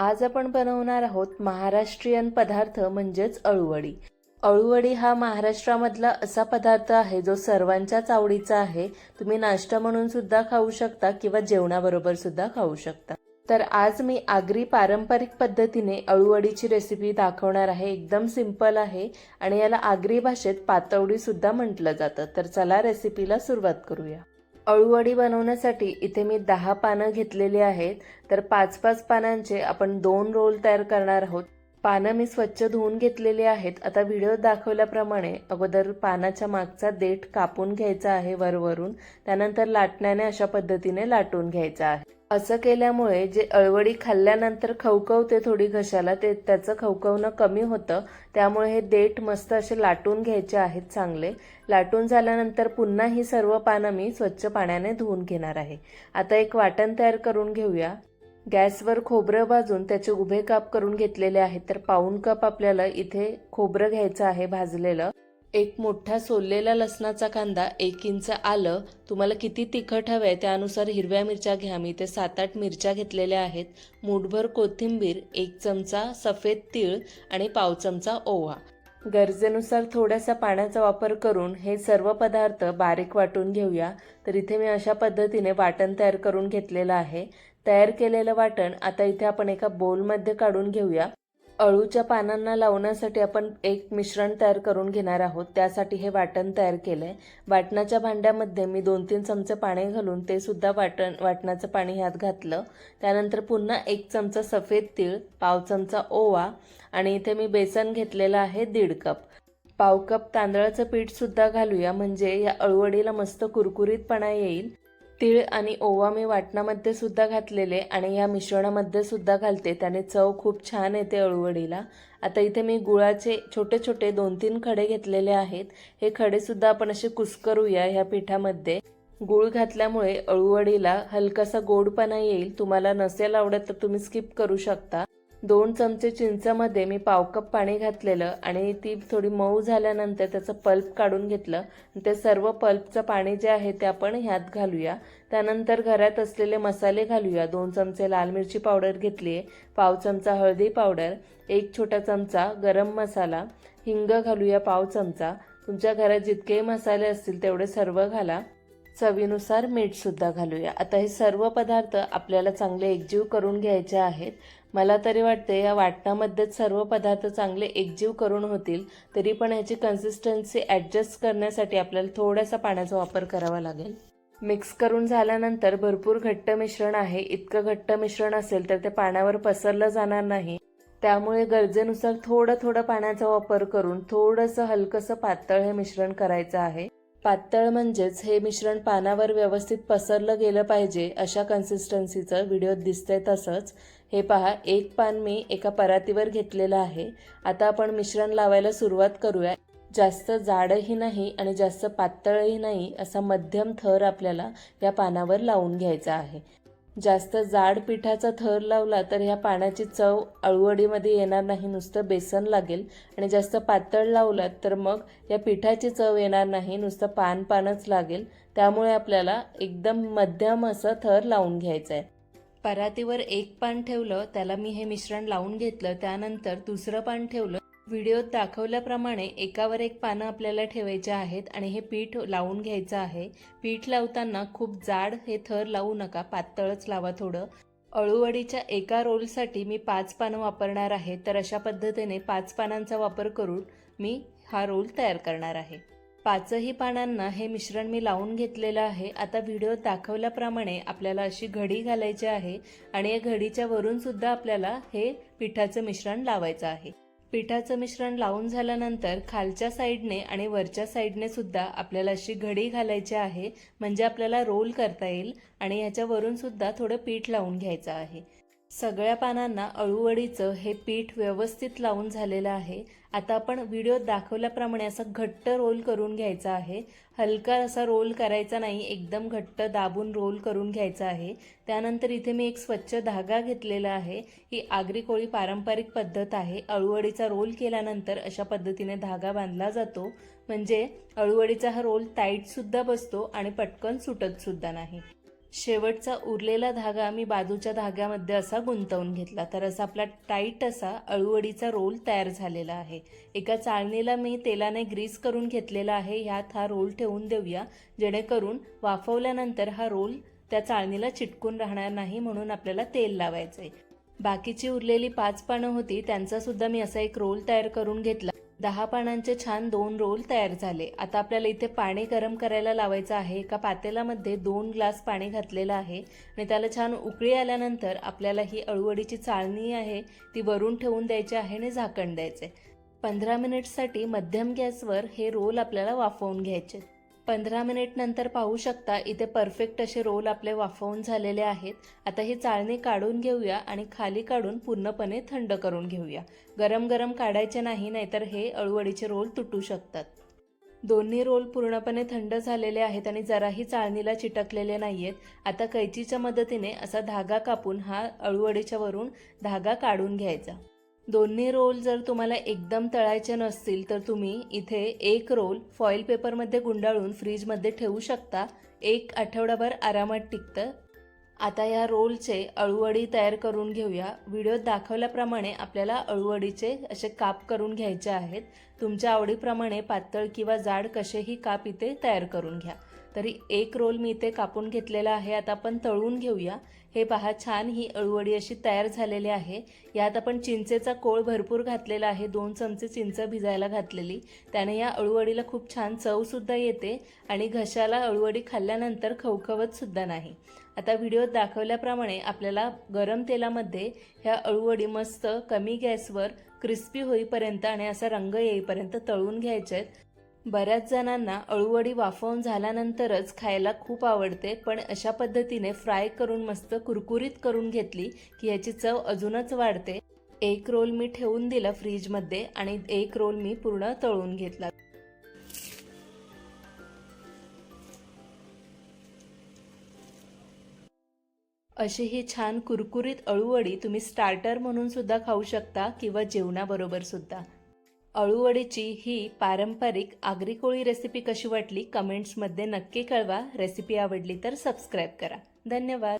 आज आपण बनवणार आहोत महाराष्ट्रीयन पदार्थ म्हणजेच अळूवडी. अळूवडी हा महाराष्ट्रामधला असा पदार्थ आहे जो सर्वांच्याच आवडीचा आहे. तुम्ही नाश्ता म्हणून सुद्धा खाऊ शकता किंवा जेवणाबरोबर सुद्धा खाऊ शकता. तर आज मी आगरी पारंपरिक पद्धतीने अळूवडीची रेसिपी दाखवणार आहे. एकदम सिंपल आहे आणि याला आगरी भाषेत पातवडी सुद्धा म्हटलं जातं. तर चला रेसिपीला सुरुवात करूया. अळूवडी बनवण्यासाठी इथे मी दहा पानं घेतलेली आहेत. तर पाच पाच पानांचे आपण दोन रोल तयार करणार आहोत. पानं मी स्वच्छ धुवून घेतलेली आहेत. आता व्हिडिओ दाखवल्याप्रमाणे अगोदर पानाच्या मागचा देठ कापून घ्यायचा आहे वरवरून. त्यानंतर लाटण्याने अशा पद्धतीने लाटून घ्यायचा आहे. असं केल्यामुळे जे अळवडी खाल्ल्यानंतर खवखवते थोडी घशाला ते त्याचं खवखवणं कमी होतं. त्यामुळे हे देठ मस्त असे लाटून घ्यायचे आहेत चांगले. लाटून झाल्यानंतर पुन्हा ही सर्व पानं मी स्वच्छ पाण्याने धुवून घेणार आहे. आता एक वाटण तयार करून घेऊया. गॅसवर खोबरं भाजून त्याचे उभे काप करून घेतलेले आहेत. तर पाऊण कप आपल्याला इथे खोबरं घ्यायचं आहे भाजलेलं. एक मोठा सोललेला लसणाचा कांदा एक इंच आलं. तुम्हाला किती तिखट हवं आहे त्यानुसार हिरव्या मिरच्या घ्या. मी ते सात आठ मिरच्या घेतलेल्या आहेत. मूठभर कोथिंबीर एक चमचा सफेद तीळ आणि पाव चमचा ओवा. गरजेनुसार थोड्यासा पाण्याचा वापर करून हे सर्व पदार्थ बारीक वाटून घेऊया. तर इथे मी अशा पद्धतीने वाटण तयार करून घेतलेलं आहे. तयार केलेलं वाटण आता इथे आपण एका बोलमध्ये काढून घेऊया. अळूच्या पानांना लावण्यासाठी आपण एक मिश्रण तयार करून घेणार आहोत. त्यासाठी हे वाटण तयार केलं आहे वाटणाच्या भांड्यामध्ये मी दोन तीन चमचे पाणी घालून ते सुद्धा वाटण वाटणाचं पाणी ह्यात घातलं. त्यानंतर पुन्हा एक चमचा सफेद तीळ पाव चमचा ओवा आणि इथे मी बेसन घेतलेलं आहे दीड कप. पाव कप तांदळाचं पीठ सुद्धा घालूया. म्हणजे या अळूवडीला मस्त कुरकुरीतपणा येईल. तीळ आणि ओवा मी वाटणामध्ये सुद्धा घातलेले आणि या मिश्रणामध्ये सुद्धा घालते. त्याने चव खूप छान येते अळूवडीला. आता इथे मी गुळाचे छोटे छोटे दोन तीन खडे घेतलेले आहेत. हे खडे सुद्धा आपण असे कुस्करूया ह्या पिठामध्ये. गुळ घातल्यामुळे अळूवडीला हलकासा गोडपणा येईल. तुम्हाला नसेल आवडत तर तुम्ही स्किप करू शकता. दोन चमचे चिंचामध्ये मी पाव कप पाणी घातलेलं आणि ती थोडी मऊ झाल्यानंतर त्याचं पल्प काढून घेतलं. ते सर्व पल्पचं पाणी जे आहे ते आपण ह्यात घालूया. त्यानंतर घरात असलेले मसाले घालूया. दोन चमचे लाल मिरची पावडर घेतली आहे पाव चमचा हळदी पावडर एक छोटा चमचा गरम मसाला हिंग घालूया पाव चमचा. तुमच्या घरात जितकेही मसाले असतील तेवढे सर्व घाला. चवीनुसार मीठसुद्धा घालूया. आता हे सर्व पदार्थ आपल्याला चांगले एकजीव करून घ्यायचे आहेत. मला तरी वाटते या वाटणामध्येच सर्व पदार्थ चांगले एकजीव करून होतील तरी पण ह्याची कन्सिस्टन्सी ॲडजस्ट करण्यासाठी आपल्याला थोडासा पाण्याचा वापर करावा लागेल. मिक्स करून झाल्यानंतर भरपूर घट्ट मिश्रण आहे. इतकं घट्ट मिश्रण असेल तर ते पाण्यावर पसरलं जाणार नाही. त्यामुळे गरजेनुसार थोडं थोडं पाण्याचा वापर करून थोडंसं हलकंसं पातळ हे मिश्रण करायचं आहे. पातळ म्हणजेच हे मिश्रण पानावर व्यवस्थित पसरलं गेलं पाहिजे अशा कन्सिस्टन्सीचं व्हिडिओत दिसतंय तसंच. हे पहा एक पान मी एका परातीवर घेतलेलं आहे. आता आपण मिश्रण लावायला सुरुवात करूया. जास्त जाडही नाही आणि जास्त पातळही नाही असा मध्यम थर आपल्याला या पानावर लावून घ्यायचा आहे. जास्त जाड पिठाचा थर लावला तर ह्या पाण्याची चव अळूवडीमध्ये येणार नाही नुसतं बेसन लागेल. आणि जास्त पातळ लावलात तर मग या पिठाची चव येणार नाही नुसतं पान पानच लागेल. त्यामुळे आपल्याला एकदम मध्यम असं थर लावून घ्यायचं आहे परातीवर एक पान ठेवलं त्याला मी हे मिश्रण लावून घेतलं. त्यानंतर दुसरं पान ठेवलं. व्हिडिओत दाखवल्याप्रमाणे एकावर एक पानं आपल्याला ठेवायचे आहेत आणि हे पीठ लावून घ्यायचं आहे. पीठ लावताना खूप जाड हे थर लावू नका पातळच लावा थोडं. अळूवडीच्या एका रोलसाठी मी पाच पानं वापरणार आहे तर अशा पद्धतीने पाच पानांचा वापर करून मी हा रोल तयार करणार आहे. पाचही पानांना हे मिश्रण मी लावून घेतलेलं आहे. आता व्हिडिओ दाखवल्याप्रमाणे आपल्याला अशी घडी घालायची आहे आणि या घडीच्या वरून सुद्धा आपल्याला हे पिठाचं मिश्रण लावायचं आहे. पिठाचं मिश्रण लावून झाल्यानंतर खालच्या साईडने आणि वरच्या साईडने सुद्धा आपल्याला अशी घडी घालायची आहे म्हणजे आपल्याला रोल करता येईल आणि ह्याच्यावरून सुद्धा थोडं पीठ लावून घ्यायचं आहे. सगळ्या पानांना अळूवडीचं हे पीठ व्यवस्थित लावून झालेलं आहे. आता आपण व्हिडिओत दाखवल्याप्रमाणे असा घट्ट रोल करून घ्यायचा आहे. हलका असा रोल करायचा नाही एकदम घट्ट दाबून रोल करून घ्यायचा आहे. त्यानंतर इथे मी एक स्वच्छ धागा घेतलेला आहे. ही आगरी कोळी पारंपरिक पद्धत आहे. अळूवडीचा रोल केल्यानंतर अशा पद्धतीने धागा बांधला जातो. म्हणजे अळूवडीचा हा रोल टाईटसुद्धा बसतो आणि पटकन सुटत सुद्धा नाही. शेवटचा उरलेला धागा मी बाजूच्या धाग्यामध्ये असा गुंतवून घेतला. तर असा आपला टाईट असा अळूवडीचा रोल तयार झालेला आहे. एका चाळणीला मी तेलाने ग्रीस करून घेतलेला आहे. ह्यात हा रोल ठेवून देऊया. जेणेकरून वाफवल्यानंतर हा रोल त्या चाळणीला चिटकून राहणार नाही म्हणून आपल्याला तेल लावायचं आहे बाकीची उरलेली पाच पानं होती त्यांचा सुद्धा मी असा एक रोल तयार करून घेतला. दहा पानांचे छान दोन रोल तयार झाले. आता आपल्याला इथे पाणी गरम करायला लावायचं आहे. एका पातेल्यामध्ये दोन ग्लास पाणी घातलेलं आहे. आणि त्याला छान उकळी आल्यानंतर आपल्याला ही अळूवडीची चाळणी आहे ती वरून ठेवून द्यायची आहे आणि झाकण द्यायचे पंधरा मिनिटसाठी मध्यम गॅसवर हे रोल आपल्याला वाफवून घ्यायचे पंधरा मिनिट नंतर पाहू शकता इथे परफेक्ट असे रोल आपले वाफवून झालेले आहेत. आता ही चाळणी काढून घेऊया आणि खाली काढून पूर्णपणे थंड करून घेऊया. गरम गरम काढायचे नाही नाहीतर हे अळूवडीचे रोल तुटू शकतात. दोन्ही रोल पूर्णपणे थंड झालेले आहेत आणि जराही चाळणीला चिटकलेले नाही आहेत आता कैचीच्या मदतीने असा धागा कापून हा अळूवडीच्या वरून धागा काढून घ्यायचा. दोन्ही रोल जर तुम्हाला एकदम तळायचे नसतील तर तुम्ही इथे एक रोल फॉईल पेपरमध्ये गुंडाळून फ्रीजमध्ये ठेवू शकता. एक आठवडाभर आरामात टिकतं. आता या रोलचे अळूवडी तयार करून घेऊया. व्हिडिओत दाखवल्याप्रमाणे आपल्याला अळूवडीचे असे काप करून घ्यायचे आहेत. तुमच्या आवडीप्रमाणे पातळ किंवा जाड कसेही काप इथे तयार करून घ्या. तरी एक रोल मी इथे कापून घेतलेला आहे आता आपण तळून घेऊया. हे पहा छान ही अळूवडी अशी तयार झालेली आहे. यात आपण चिंचेचा कोळ भरपूर घातलेला आहे दोन चमचे चिंच भिजायला घातलेली. त्याने या अळूवडीला खूप छान चवसुद्धा येते आणि घशाला अळूवडी खाल्ल्यानंतर खवखवत सुद्धा नाही. आता व्हिडिओत दाखवल्याप्रमाणे आपल्याला गरम तेलामध्ये ह्या अळूवडी मस्त कमी गॅसवर क्रिस्पी होईपर्यंत आणि असा रंग येईपर्यंत तळून घ्यायचे आहेत. बऱ्याच जणांना अळूवडी वाफवून झाल्यानंतरच खायला खूप आवडते पण अशा पद्धतीने फ्राय करून मस्त कुरकुरीत करून घेतली की याची चव अजूनच वाढते. एक रोल मी ठेवून दिला फ्रीजमध्ये आणि एक रोल मी पूर्ण तळून घेतला. अशी ही छान कुरकुरीत अळूवडी तुम्ही स्टार्टर म्हणून सुद्धा खाऊ शकता किंवा जेवणाबरोबर सुद्धा. अळूवडीची ही पारंपरिक आगरी कोळी रेसिपी कशी वाटली कमेंट्समध्ये नक्की कळवा. रेसिपी आवडली तर सबस्क्राईब करा. धन्यवाद.